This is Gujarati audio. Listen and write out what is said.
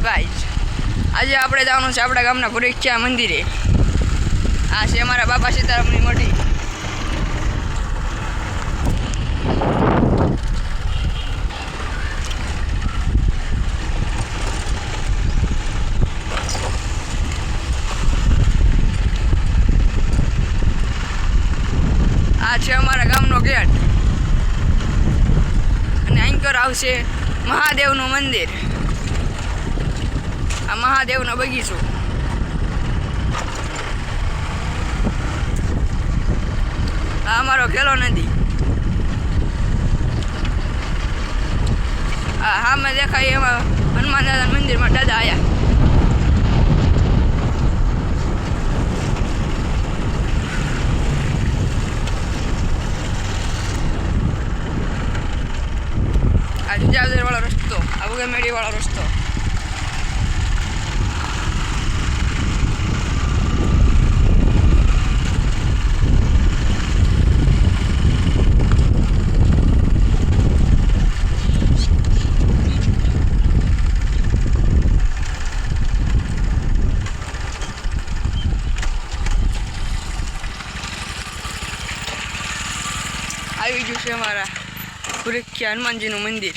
ગાઈઝ. આજે આપણે જવાનું છે આપણા ગામના પરીક્ષા મંદિરે. આ છે અમારા બાપા સીતારામની મઢી. આ છે અમારા ગામનો ગેટ. અને અહીં આવશે મહાદેવનું મંદિર. આ મહાદેવનો બગીચો. આ અમારો ખેલો નદી. આ સામે દેખાય એમાં હનુમાન દાદા મંદિરમાં દાદા આવ્યા આ જુજાવદર વાળો રસ્તો, આ ઉગમેડી વાળો રસ્તો. આવી ગયું છે અમારા પુરખ્યા હનુમાનજીનું મંદિર.